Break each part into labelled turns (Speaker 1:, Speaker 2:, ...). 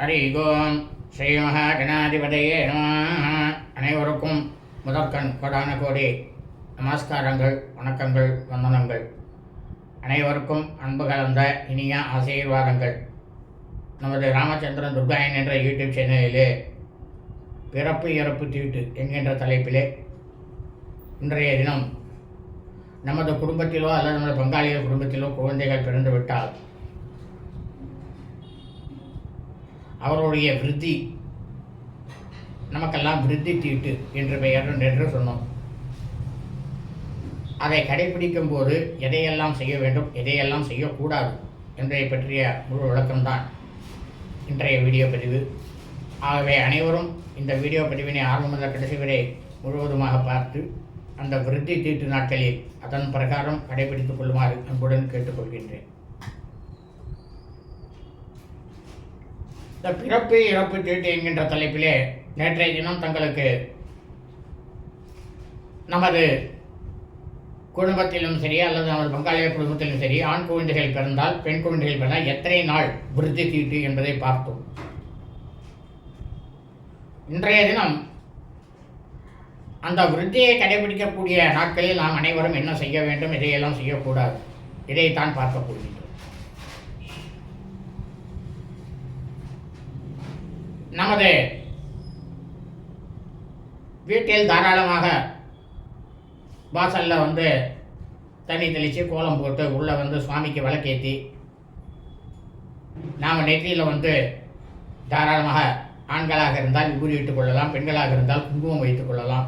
Speaker 1: ஹரி ஓம் ஸ்ரீ மகாகணாதிபதியே நம. அனைவருக்கும் முதற்கண் கோடான கோடி நமஸ்காரங்கள் வணக்கங்கள் வந்தனங்கள். அனைவருக்கும் அன்பு கலந்த இனிய ஆசீர்வாதங்கள். நமது ராமச்சந்திரன் துர்காயன் என்ற யூடியூப் சேனலிலே பிறப்பு இறப்பு தீட்டு என்கின்ற தலைப்பிலே இன்றைய தினம் நமது குடும்பத்திலோ அல்லது நமது பங்காளிகள் குடும்பத்திலோ குழந்தைகள் பிறந்துவிட்டால் விட்டால் அவருடைய விருத்தி நமக்கெல்லாம் விருத்தி தீட்டு என்று பெயர் என்று சொன்னோம். அதை கடைபிடிக்கும் போது எதையெல்லாம் செய்ய வேண்டும் எதையெல்லாம் செய்யக்கூடாது என்பதை பற்றிய முழு விளக்கம்தான் இன்றைய வீடியோ பதிவு. ஆகவே அனைவரும் இந்த வீடியோ பதிவினை ஆரம்பமுள்ள கடைசி வரை முழுவதுமாக பார்த்து அந்த விருத்தி தீட்டு நாட்களில் அதன் பிரகாரம் கடைபிடித்துக் கொள்ளுமாறு அன்புடன் கேட்டுக்கொள்கின்றேன். இந்த பிறப்பு இறப்பு தீட்டு என்கின்ற தலைப்பிலே நேற்றைய தினம் தங்களுக்கு நமது குடும்பத்திலும் சரி அல்லது நமது பங்காளிய குடும்பத்திலும் சரி ஆண் குழந்தைகள் பிறந்தால் பெண் குழந்தைகள் பிறந்தால் எத்தனை நாள் விருத்தி தீட்டு என்பதை பார்த்தோம். இன்றைய தினம் அந்த விருத்தியை கடைபிடிக்கக்கூடிய நாட்களில் நாம் அனைவரும் என்ன செய்ய வேண்டும்? இதையெல்லாம் செய்யக்கூடாது. இதைத்தான் பார்க்கக்கூடிய நமது வீட்டில் தாராளமாக வாசலில் வந்து தண்ணி தெளித்து கோலம் போட்டு உள்ளே வந்து சுவாமிக்கு விளக்கேற்றி நாம் நெற்றியில் வந்து தாராளமாக ஆண்களாக இருந்தால் விபூரி இட்டுக் கொள்ளலாம் பெண்களாக இருந்தால் குங்குமம் வைத்துக் கொள்ளலாம்.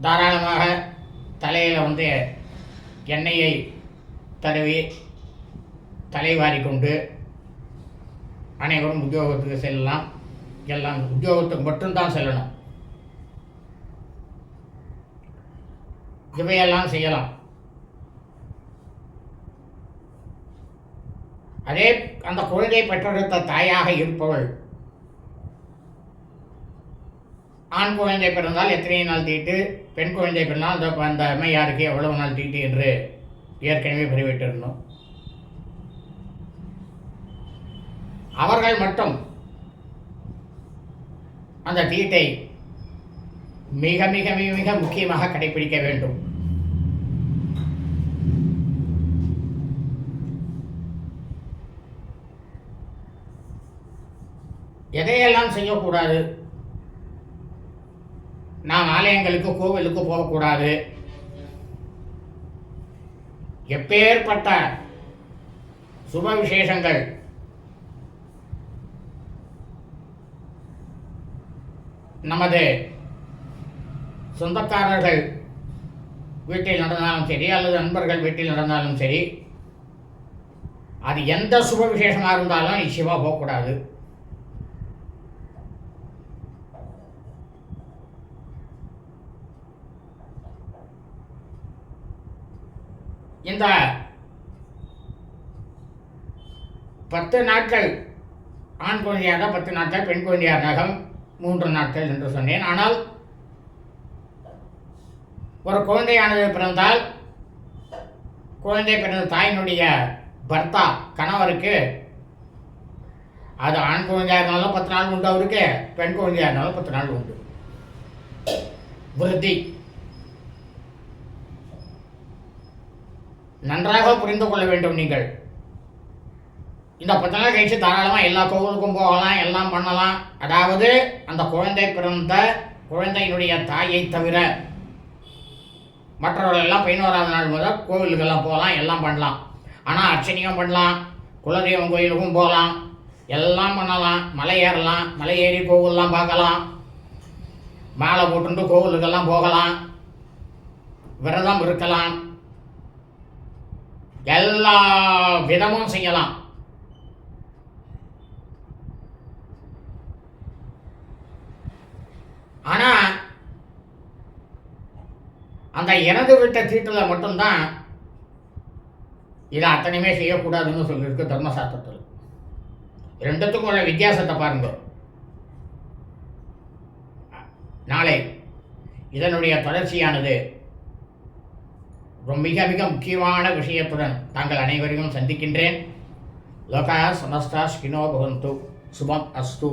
Speaker 1: தாராளமாக தலையில் வந்து எண்ணெயை தடவி தலைவாரி கொண்டு அனைவரும் உத்தியோகத்துக்கு செல்லலாம். எல்லாம் உத்தியோகத்துக்கு மட்டும்தான் செல்லணும். இவையெல்லாம் செய்யலாம். அதே அந்த குழந்தை பெற்றெடுத்த தாயாக இருப்பவள். ஆண் குழந்தை பிறந்தால் எத்தனை நாள் தீட்டு பெண் குழந்தை பிறந்தால் அந்த அந்த அம்மையாருக்கு எவ்வளவு நாள் தீட்டு என்று ஏற்கனவே பிரிவிட்டிருந்தோம். அவர்கள் மட்டும் அந்த தீட்டை மிக மிக மிக மிக முக்கியமாக கடைபிடிக்க வேண்டும். எதையெல்லாம் செய்யக்கூடாது? நாம் ஆலயங்களுக்கு கோவிலுக்கு போகக்கூடாது. எப்பேற்பட்ட சுப விசேஷங்கள் நமது சொந்தக்காரர்கள் வீட்டில் நடந்தாலும் சரி அல்லது நண்பர்கள் வீட்டில் நடந்தாலும் சரி அது எந்த சுப விசேஷமாக இருந்தாலும் நிச்சயமாக போகக்கூடாது. இந்த பத்து நாட்கள் ஆண் குழந்தையாக பத்து நாட்கள் பெண் குழந்தையாக மூன்று நாட்கள் என்று சொன்னேன். ஆனால் ஒரு குழந்தையானது பிறந்தால் குழந்தை பிறந்த தாயினுடைய பர்த்தா கணவருக்கு அது ஆண் குழந்தையாக இருந்தாலும் பத்து நாள் உண்டு அவருக்கு பெண் குழந்தையாக இருந்தாலும் பத்து நாள் உண்டு. விருத்தி. நன்றாக புரிந்து கொள்ள வேண்டும் நீங்கள். இந்த பத்து நாள் கழிச்சு தாராளமாக எல்லா கோவிலுக்கும் போகலாம் எல்லாம் பண்ணலாம். அதாவது அந்த குழந்தை பிறந்த குழந்தையினுடைய தாயை தவிர மற்றவர்கள் எல்லாம் பதினோராவது நாள் முதல் கோவிலுக்கெல்லாம் போகலாம் எல்லாம் பண்ணலாம். ஆனால் அர்ச்சனையும் பண்ணலாம் குலதெய்வம் கோயிலுக்கும் போகலாம் எல்லாம் பண்ணலாம். மலை ஏறலாம் மலை ஏறி கோவிலெலாம் பார்க்கலாம். மாலை போட்டு கோவிலுக்கெல்லாம் போகலாம். விரதம் இருக்கலாம். எல்லா விதமும் செய்யலாம். ஆனால் அந்த எனது விட்ட தீட்டில் மட்டும்தான் இதை அத்தனையுமே செய்யக்கூடாதுன்னு சொல்லியிருக்கு தர்மசாஸ்திரத்தில். ரெண்டுத்துக்கும் உள்ள வித்தியாசத்தை பாருங்க. நாளை இதனுடைய தொடர்ச்சியானது ரொம்ப மிக மிக முக்கியமான விஷயத்துடன் தாங்கள் அனைவரையும் சந்திக்கின்றேன். லோகா சமஸ்தா ஸ்கினோ பகந்து சுபம் அஸ்து.